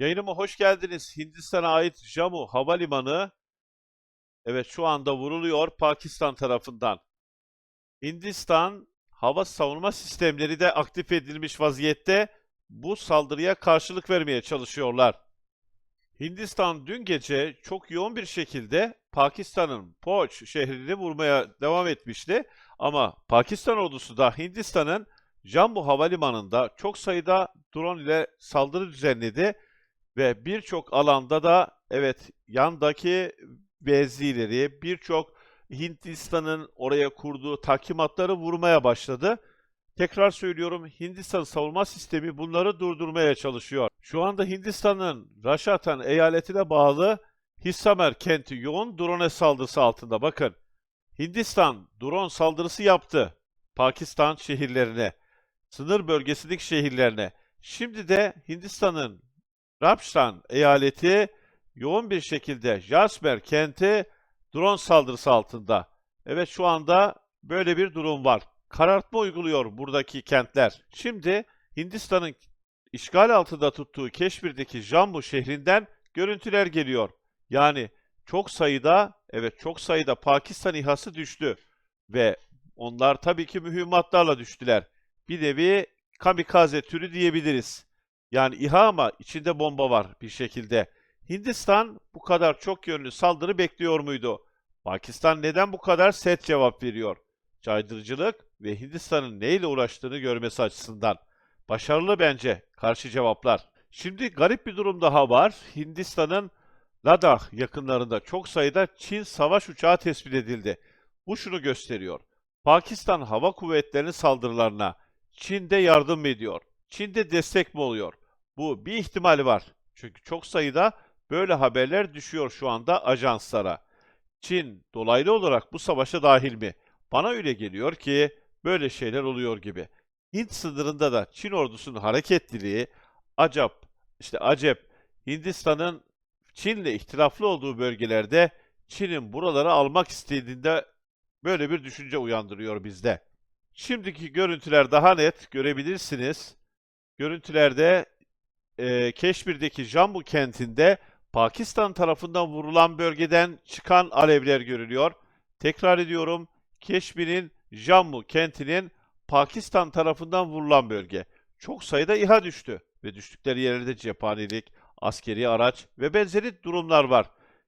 Yayınıma hoş geldiniz. Hindistan'a ait Jammu Havalimanı evet şu anda vuruluyor Pakistan tarafından. Hindistan hava savunma sistemleri de aktif edilmiş vaziyette bu saldırıya karşılık vermeye çalışıyorlar. Hindistan dün gece çok yoğun bir şekilde Pakistan'ın Poch şehrini vurmaya devam etmişti. Ama Pakistan ordusu da Hindistan'ın Jammu Havalimanı'nda çok sayıda drone ile saldırı düzenledi ve birçok alanda da evet yandaki vezirleri birçok Hindistan'ın oraya kurduğu takimatları vurmaya başladı. Tekrar söylüyorum Hindistan savunma sistemi bunları durdurmaya çalışıyor. Şu anda Hindistan'ın Rajasthan eyaletine bağlı Hissamer kenti yoğun drone saldırısı altında. Bakın Hindistan drone saldırısı yaptı Pakistan şehirlerine, sınır bölgesindeki şehirlerine. Şimdi de Hindistan'ın Rajasthan eyaleti yoğun bir şekilde Jasper kenti drone saldırısı altında. Evet şu anda böyle bir durum var. Karartma uyguluyor buradaki kentler. Şimdi Hindistan'ın işgal altında tuttuğu Keşmir'deki Jammu şehrinden görüntüler geliyor. Yani çok sayıda, evet çok sayıda Pakistan İHA'sı düştü. Ve onlar tabii ki mühimmatlarla düştüler. Bir nevi kamikaze türü diyebiliriz. Yani İHA ama içinde bomba var bir şekilde. Hindistan bu kadar çok yönlü saldırı bekliyor muydu? Pakistan neden bu kadar sert cevap veriyor? Caydırıcılık ve Hindistan'ın neyle uğraştığını görmesi açısından. Başarılı bence karşı cevaplar. Şimdi garip bir durum daha var. Hindistan'ın Ladakh yakınlarında çok sayıda Çin savaş uçağı tespit edildi. Bu şunu gösteriyor. Pakistan Hava Kuvvetleri'nin saldırılarına Çin de yardım mı ediyor? Çin de destek mi oluyor? Bu bir ihtimali var. Çünkü çok sayıda böyle haberler düşüyor şu anda ajanslara. Çin dolaylı olarak bu savaşa dahil mi? Bana öyle geliyor ki böyle şeyler oluyor gibi. Hint sınırında da Çin ordusunun hareketliliği acap, işte acep Hindistan'ın Çin'le ihtilaflı olduğu bölgelerde Çin'in buraları almak istediğinde böyle bir düşünce uyandırıyor bizde. Şimdiki görüntüler daha net görebilirsiniz. Görüntülerde e, Keşmir'deki Jammu kentinde Pakistan tarafından vurulan bölgeden çıkan alevler görülüyor. Tekrar ediyorum, Keşmir'in Jammu kentinin Pakistan tarafından vurulan bölge. Çok sayıda İHA düştü ve düştükleri yerlerde cephanelik, askeri araç ve benzeri durumlar var.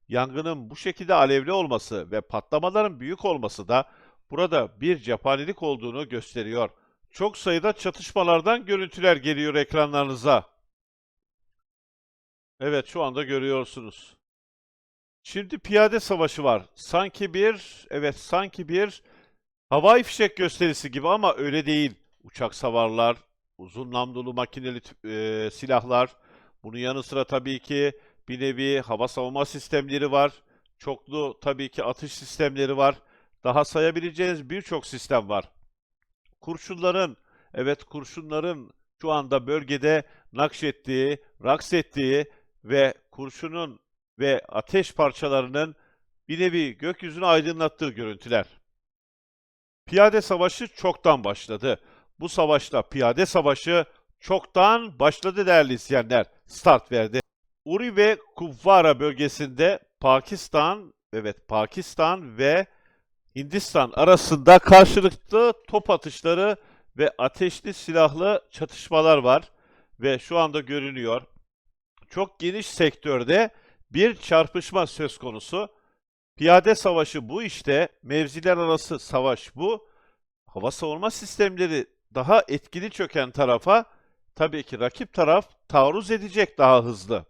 Yangının bu şekilde alevli olması ve patlamaların büyük olması da burada bir cephanelik olduğunu gösteriyor. Çok sayıda çatışmalardan görüntüler geliyor ekranlarınıza. Evet şu anda görüyorsunuz. Şimdi piyade savaşı var. Sanki bir, evet sanki bir havai fişek gösterisi gibi ama öyle değil. Uçak savarlar, uzun namlulu makineli e, silahlar. Bunun yanı sıra tabii ki bir nevi hava savunma sistemleri var. Çoklu tabii ki atış sistemleri var. Daha sayabileceğiniz birçok sistem var. Kurşunların, evet kurşunların şu anda bölgede nakşettiği, raks ettiği ve kurşunun ve ateş parçalarının bir nevi gökyüzünü aydınlattığı görüntüler. Piyade savaşı çoktan başladı. Bu savaşla piyade savaşı çoktan başladı değerli izleyenler. Start verdi. Uri ve Kupvara bölgesinde Pakistan, evet Pakistan ve Hindistan arasında karşılıklı top atışları ve ateşli silahlı çatışmalar var ve şu anda görünüyor. Çok geniş sektörde bir çarpışma söz konusu. Piyade savaşı bu işte, mevziler arası savaş bu. Hava savunma sistemleri daha etkili çöken tarafa tabii ki rakip taraf taarruz edecek daha hızlı.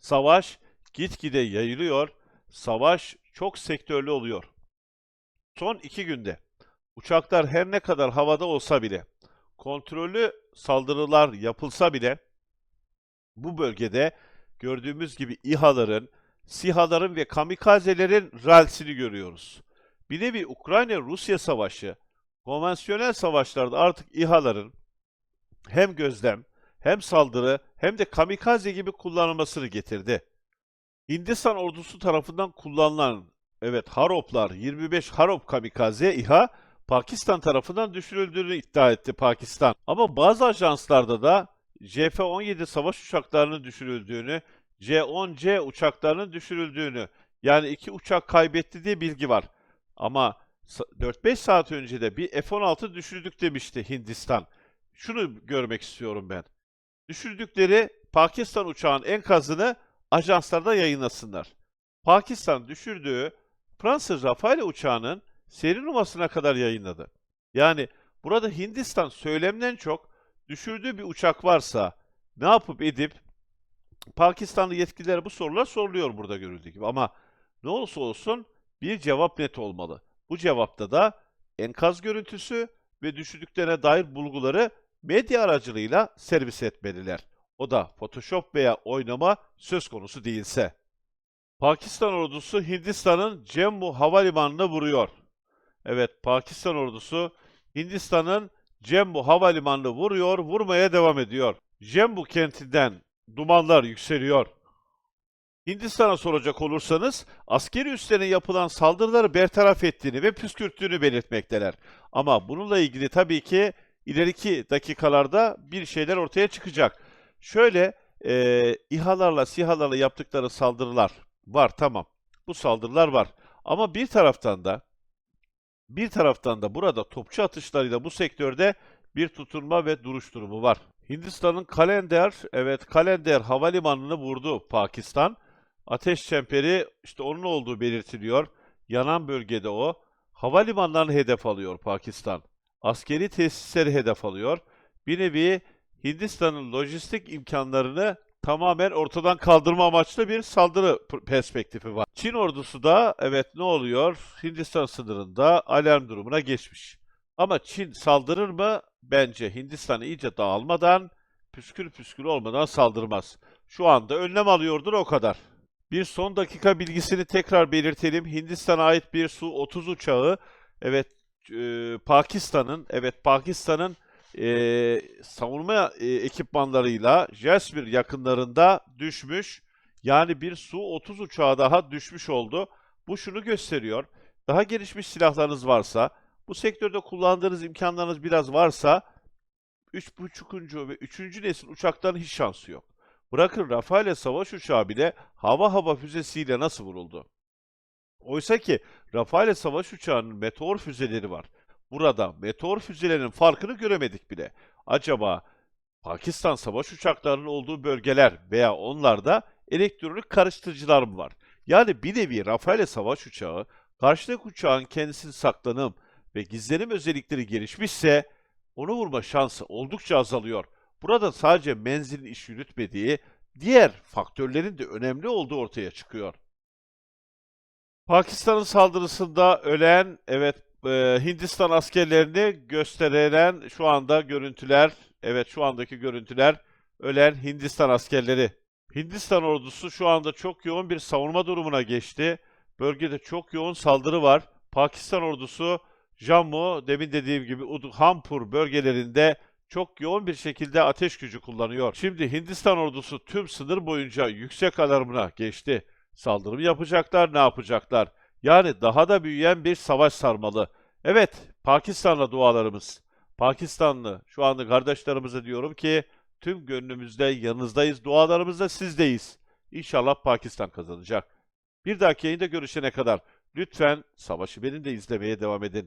Savaş gitgide yayılıyor. Savaş çok sektörlü oluyor. Son iki günde uçaklar her ne kadar havada olsa bile, kontrollü saldırılar yapılsa bile bu bölgede gördüğümüz gibi İHA'ların, SİHA'ların ve kamikazelerin ralsini görüyoruz. Bir nevi Ukrayna-Rusya savaşı, konvansiyonel savaşlarda artık İHA'ların hem gözlem, hem saldırı, hem de kamikaze gibi kullanılmasını getirdi. Hindistan ordusu tarafından kullanılan, evet Haroplar, 25 Harop kamikaze İHA, Pakistan tarafından düşürüldüğünü iddia etti Pakistan. Ama bazı ajanslarda da JF-17 savaş uçaklarının düşürüldüğünü, C-10C uçaklarının düşürüldüğünü, yani iki uçak kaybetti diye bilgi var. Ama sa- 4-5 saat önce de bir F-16 düşürdük demişti Hindistan. Şunu görmek istiyorum ben. Düşürdükleri Pakistan uçağın enkazını ajanslarda yayınlasınlar. Pakistan düşürdüğü Fransız Rafale uçağının seri numarasına kadar yayınladı. Yani burada Hindistan söylemden çok düşürdüğü bir uçak varsa ne yapıp edip Pakistanlı yetkililere bu sorular soruluyor burada görüldüğü gibi. Ama ne olursa olsun bir cevap net olmalı. Bu cevapta da enkaz görüntüsü ve düşürdüklerine dair bulguları medya aracılığıyla servis etmeliler. O da Photoshop veya oynama söz konusu değilse. Pakistan ordusu Hindistan'ın Cemmu havalimanını vuruyor. Evet, Pakistan ordusu Hindistan'ın Cemmu havalimanını vuruyor, vurmaya devam ediyor. Cemmu kentinden dumanlar yükseliyor. Hindistan'a soracak olursanız askeri üslerine yapılan saldırıları bertaraf ettiğini ve püskürttüğünü belirtmekteler. Ama bununla ilgili tabii ki ileriki dakikalarda bir şeyler ortaya çıkacak. Şöyle e, İHA'larla, SİHA'larla yaptıkları saldırılar var tamam. Bu saldırılar var. Ama bir taraftan da bir taraftan da burada topçu atışlarıyla bu sektörde bir tutunma ve duruş durumu var. Hindistan'ın Kalender, evet Kalender havalimanını vurdu Pakistan. Ateş çemberi işte onun olduğu belirtiliyor. Yanan bölgede o. Havalimanlarını hedef alıyor Pakistan. Askeri tesisleri hedef alıyor. Bir nevi Hindistan'ın lojistik imkanlarını tamamen ortadan kaldırma amaçlı bir saldırı perspektifi var. Çin ordusu da evet ne oluyor? Hindistan sınırında alarm durumuna geçmiş. Ama Çin saldırır mı? Bence Hindistan iyice dağılmadan, püskül püskül olmadan saldırmaz. Şu anda önlem alıyordur o kadar. Bir son dakika bilgisini tekrar belirtelim. Hindistan'a ait bir Su-30 uçağı, evet e, Pakistan'ın, evet Pakistan'ın e, savunma e, ekipmanlarıyla Jasper yakınlarında düşmüş. Yani bir Su-30 uçağı daha düşmüş oldu. Bu şunu gösteriyor. Daha gelişmiş silahlarınız varsa, bu sektörde kullandığınız imkanlarınız biraz varsa 3.5. ve 3. nesil uçakların hiç şansı yok. Bırakın Rafale savaş uçağı bile hava hava füzesiyle nasıl vuruldu? Oysa ki Rafale savaş uçağının meteor füzeleri var. Burada meteor füzelerinin farkını göremedik bile. Acaba Pakistan savaş uçaklarının olduğu bölgeler veya onlarda elektronik karıştırıcılar mı var? Yani bir nevi Rafale savaş uçağı karşıdaki uçağın kendisini saklanım ve gizlenim özellikleri gelişmişse onu vurma şansı oldukça azalıyor. Burada sadece menzilin iş yürütmediği, diğer faktörlerin de önemli olduğu ortaya çıkıyor. Pakistan'ın saldırısında ölen, evet e, Hindistan askerlerini gösterilen şu anda görüntüler, evet şu andaki görüntüler ölen Hindistan askerleri. Hindistan ordusu şu anda çok yoğun bir savunma durumuna geçti. Bölgede çok yoğun saldırı var. Pakistan ordusu Jammu, demin dediğim gibi Udhampur bölgelerinde çok yoğun bir şekilde ateş gücü kullanıyor. Şimdi Hindistan ordusu tüm sınır boyunca yüksek alarmına geçti. Saldırı yapacaklar, ne yapacaklar? Yani daha da büyüyen bir savaş sarmalı. Evet, Pakistan'la dualarımız. Pakistanlı, şu anda kardeşlerimize diyorum ki, tüm gönlümüzde yanınızdayız, dualarımızda sizdeyiz. İnşallah Pakistan kazanacak. Bir dahaki yayında görüşene kadar lütfen savaşı benim de izlemeye devam edin.